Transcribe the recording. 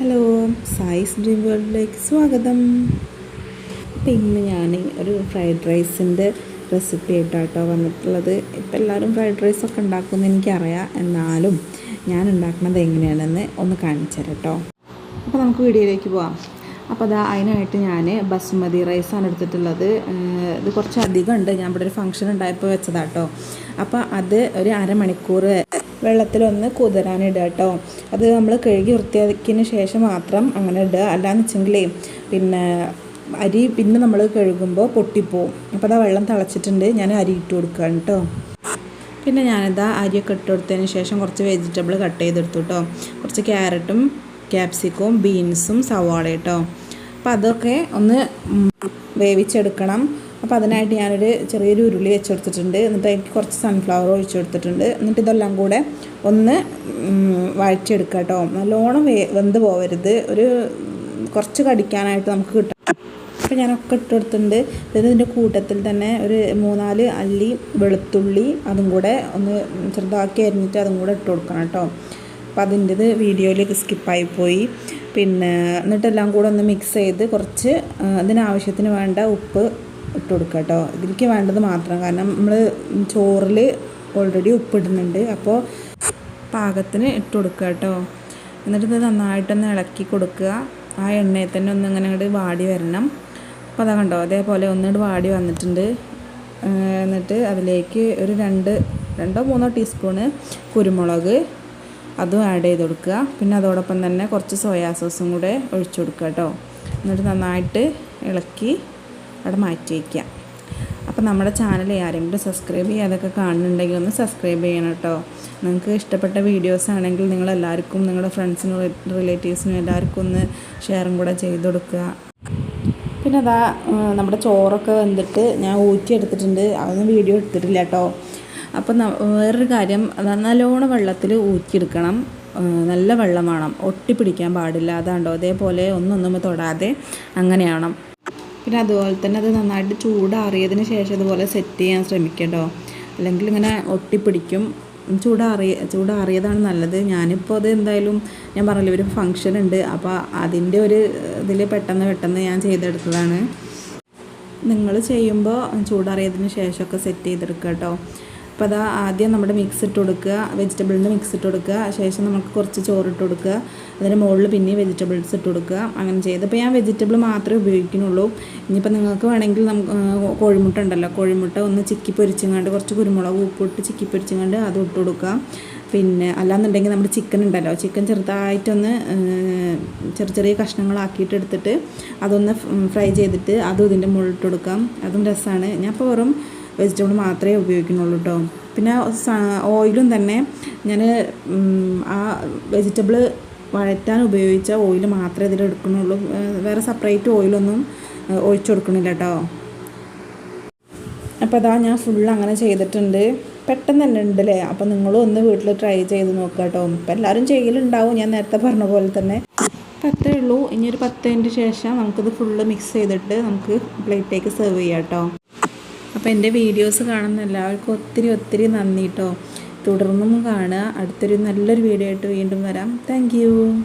Hello സായിസ് dream വേൾഡിലേക്ക് സ്വാഗതം. അപ്പം ഇന്ന് ഞാൻ ഒരു ഫ്രൈഡ് റൈസിന്റെ റെസിപ്പി ആയിട്ടാട്ടോ വന്നിട്ടുള്ളത്. ഇപ്പം എല്ലാവരും ഫ്രൈഡ് റൈസൊക്കെ ഉണ്ടാക്കുമെന്ന് എനിക്കറിയാം. എന്നാലും ഞാൻ ഉണ്ടാക്കുന്നത് എങ്ങനെയാണെന്ന് ഒന്ന് കാണിച്ചു കേട്ടോ അപ്പോൾ നമുക്ക് വീഡിയോയിലേക്ക് പോവാം. അപ്പോൾ അതാ അതിനായിട്ട് ഞാൻ ബസുമതി റൈസാണ് എടുത്തിട്ടുള്ളത്. ഇത് കുറച്ച് അധികം ഉണ്ട്. ഞാൻ ഇവിടെ ഒരു ഫംഗ്ഷൻ ഉണ്ടായപ്പോൾ വെച്ചതാട്ടോ. അപ്പോൾ അത് ഒരു അരമണിക്കൂർ വെള്ളത്തിലൊന്ന് കുതിരാനിടുക കേട്ടോ. അത് നമ്മൾ കഴുകി വൃത്തിയാക്കിയതിന് ശേഷം മാത്രം അങ്ങനെ ഇടുക. അല്ലാന്ന് വെച്ചെങ്കിലേ പിന്നെ അരി പിന്നെ നമ്മൾ കഴുകുമ്പോൾ പൊട്ടിപ്പോവും. അപ്പോൾ അതാ വെള്ളം തിളച്ചിട്ടുണ്ട്. ഞാൻ അരി ഇട്ട് കൊടുക്കുകയാണ് കേട്ടോ. പിന്നെ ഞാനിതാ അരിയൊക്കെ ഇട്ട് കൊടുത്തതിന് ശേഷം കുറച്ച് വെജിറ്റബിൾ കട്ട് ചെയ്തെടുത്തു കേട്ടോ. കുറച്ച് ക്യാരറ്റും ക്യാപ്സിക്കവും ബീൻസും സവാള കേട്ടോ. അപ്പോൾ അതൊക്കെ ഒന്ന് വേവിച്ചെടുക്കണം. അപ്പോൾ അതിനായിട്ട് ഞാനൊരു ചെറിയൊരു ഉരുളി വെച്ച് കൊടുത്തിട്ടുണ്ട് എന്നിട്ട് അതിലേക്ക് കുറച്ച് സൺഫ്ലവർ ഒഴിച്ചു കൊടുത്തിട്ടുണ്ട് എന്നിട്ട് ഇതെല്ലാം കൂടെ ഒന്ന് വഴറ്റിയെടുക്കുക കേട്ടോ. നല്ലോണം വേ വെന്ത് പോവരുത്. ഒരു കുറച്ച് കടിക്കാനായിട്ട് നമുക്ക് കിട്ടും അപ്പോൾ ഞാനൊക്കെ ഇട്ട് ഇത് ഇതിന്റെ കൂട്ടത്തിൽ തന്നെ ഒരു മൂന്നാൽ അല്ലി വെളുത്തുള്ളി അതും കൂടെ ഒന്ന് ചെറുതാക്കി അരിഞ്ഞിട്ട് അതും കൂടെ ഇട്ട് കൊടുക്കണം കേട്ടോ. അപ്പോൾ അതിന്റെത് വീഡിയോയിലേക്ക് സ്കിപ്പായി പോയി. പിന്നെ എന്നിട്ടെല്ലാം കൂടെ ഒന്ന് മിക്സ് ചെയ്ത് കുറച്ച് അതിനാവശ്യത്തിന് വേണ്ട ഉപ്പ് ഇട്ട് കൊടുക്കുക കേട്ടോ ഇതിലേക്ക് വേണ്ടത് മാത്രം. കാരണം നമ്മൾ ചോറിൽ ഓൾറെഡി ഉപ്പിടുന്നുണ്ട്. അപ്പോൾ പാകത്തിന് ഇട്ട് കൊടുക്കുക കേട്ടോ എന്നിട്ട് ഇത് നന്നായിട്ടൊന്ന് ഇളക്കി കൊടുക്കുക. ആ എണ്ണയിൽ തന്നെ ഒന്ന് ഇങ്ങനെ അങ്ങോട്ട് വാടി വരണം. അപ്പോൾ അതാ കണ്ടോ അതേപോലെ ഒന്നുകൂടി വാടി വന്നിട്ടുണ്ട്. എന്നിട്ട് അതിലേക്ക് ഒരു രണ്ട് രണ്ടോ മൂന്നോ ടീസ്പൂണ് കുരുമുളക് അതും ആഡ് ചെയ്ത് കൊടുക്കുക. പിന്നെ അതോടൊപ്പം തന്നെ കുറച്ച് സോയാ സോസും കൂടെ ഒഴിച്ചു കൊടുക്കുക കേട്ടോ. എന്നിട്ട് നന്നായിട്ട് ഇളക്കി അവിടെ മാറ്റി വയ്ക്കുക. അപ്പോൾ നമ്മുടെ ചാനൽ ആരെങ്കിലും സബ്സ്ക്രൈബ് ചെയ്യാതൊക്കെ കാണുന്നുണ്ടെങ്കിൽ ഒന്ന് സബ്സ്ക്രൈബ് ചെയ്യണം കേട്ടോ. നിങ്ങൾക്ക് ഇഷ്ടപ്പെട്ട വീഡിയോസ് ആണെങ്കിൽ നിങ്ങൾ എല്ലാവർക്കും നിങ്ങളുടെ ഫ്രണ്ട്സിനും റിലേറ്റീവ്സിനും എല്ലാവർക്കും ഒന്ന് ഷെയറും കൂടെ ചെയ്ത് കൊടുക്കുക. പിന്നെ അതാ നമ്മുടെ ചോറൊക്കെ വന്നിട്ട് ഞാൻ ഊറ്റി എടുത്തിട്ടുണ്ട്. അതൊന്നും വീഡിയോ എടുത്തിട്ടില്ല കേട്ടോ. അപ്പം വേറൊരു കാര്യം നല്ലോണം വെള്ളത്തിൽ ഊറ്റിയെടുക്കണം നല്ല വെള്ളം വേണം. ഒട്ടിപ്പിടിക്കാൻ പാടില്ല. അതാണ്ടോ അതേപോലെ ഒന്നൊന്നും തൊടാതെ അങ്ങനെയാവണം പിന്നെ അതുപോലെ തന്നെ അത് നന്നായിട്ട് ചൂടാറിയതിന് ശേഷം അതുപോലെ സെറ്റ് ചെയ്യാൻ ശ്രമിക്കട്ടോ. അല്ലെങ്കിൽ ഇങ്ങനെ ഒട്ടിപ്പിടിക്കും. ചൂടാറിയ ചൂടാറിയതാണ് നല്ലത്. ഞാനിപ്പോൾ അത് എന്തായാലും ഞാൻ പറഞ്ഞില്ല ഒരു ഫങ്ഷൻ ഉണ്ട്. അപ്പോൾ അതിന്റെ ഒരു ഇതിൽ പെട്ടെന്ന് പെട്ടെന്ന് ഞാൻ ചെയ്തെടുത്തതാണ്. നിങ്ങൾ ചെയ്യുമ്പോൾ ചൂടാറിയതിന് ശേഷമൊക്കെ സെറ്റ് ചെയ്തെടുക്കുക കേട്ടോ. അപ്പോൾ അതാ ആദ്യം നമ്മുടെ മിക്സ് ഇട്ട് കൊടുക്കുക. വെജിറ്റബിളിന്റെ മിക്സ് ഇട്ട് കൊടുക്കുക. ശേഷം നമുക്ക് കുറച്ച് ചോറ് ഇട്ട് കൊടുക്കുക. അതിന് മുകളിൽ പിന്നെ വെജിറ്റബിൾസ് ഇട്ട് കൊടുക്കുക. അങ്ങനെ ചെയ്ത്. അപ്പോൾ ഞാൻ വെജിറ്റബിൾ മാത്രമേ ഉപയോഗിക്കുന്നുള്ളൂ. ഇനിയിപ്പോൾ നിങ്ങൾക്ക് വേണമെങ്കിൽ നമുക്ക് കോഴിമുട്ട ഉണ്ടല്ലോ. കോഴിമുട്ട ഒന്ന് ചിക്കി പൊരിച്ചങ്ങാണ്ട് കുറച്ച് കുരുമുളക് ഉപ്പിട്ട് ചിക്കി പൊരിച്ചങ്ങാണ്ട് അത് ഇട്ട് കൊടുക്കുക. പിന്നെ അല്ലാന്നുണ്ടെങ്കിൽ നമ്മുടെ ചിക്കൻ ഉണ്ടല്ലോ. ചിക്കൻ ചെറുതായിട്ടൊന്ന് ചെറിയ ചെറിയ കഷ്ണങ്ങളാക്കിയിട്ട് എടുത്തിട്ട് അതൊന്ന് ഫ്രൈ ചെയ്തിട്ട് അതും ഇതിന്റെ മുകളിൽ ഇട്ട് കൊടുക്കാം. അതും രസമാണ്. ഞാൻ ഇപ്പോൾ വെറും വെജിറ്റബിൾ മാത്രമേ ഉപയോഗിക്കുന്നുള്ളൂ കേട്ടോ. പിന്നെ ഓയിലും തന്നെ ഞാൻ ആ വെജിറ്റബിൾ വഴറ്റാൻ ഉപയോഗിച്ച ഓയിൽ മാത്രമേ ഇതിൽ എടുക്കുന്നുള്ളൂ. വേറെ സെപ്പറേറ്റ് ഓയിലൊന്നും ഒഴിച്ചു കൊടുക്കണില്ല കേട്ടോ. അപ്പോൾ അതാ ഞാൻ ഫുൾ അങ്ങനെ ചെയ്തിട്ടുണ്ട്. പെട്ടെന്ന് തന്നെ ഉണ്ടല്ലേ? അപ്പോൾ നിങ്ങളും ഒന്ന് വീട്ടിൽ ട്രൈ ചെയ്ത് നോക്കുക കേട്ടോ. ഇപ്പം എല്ലാവരും ചെയ്യലുണ്ടാവും. ഞാൻ നേരത്തെ പറഞ്ഞ പോലെ തന്നെ. അപ്പം അത്രേ ഉള്ളൂ. ഇനി ഒരു പത്ത് മിനിറ്റ് ശേഷം നമുക്കിത് ഫുള്ള് മിക്സ് ചെയ്തിട്ട് നമുക്ക് പ്ലേറ്റിലേക്ക് സെർവ് ചെയ്യാം കേട്ടോ. അപ്പോൾ എന്റെ വീഡിയോസ് കാണുന്ന എല്ലാവർക്കും ഒത്തിരി ഒത്തിരി നന്ദി കേട്ടോ തുടർന്നും കാണുക. അടുത്തൊരു നല്ലൊരു വീഡിയോ ആയിട്ട് വീണ്ടും വരാം. താങ്ക്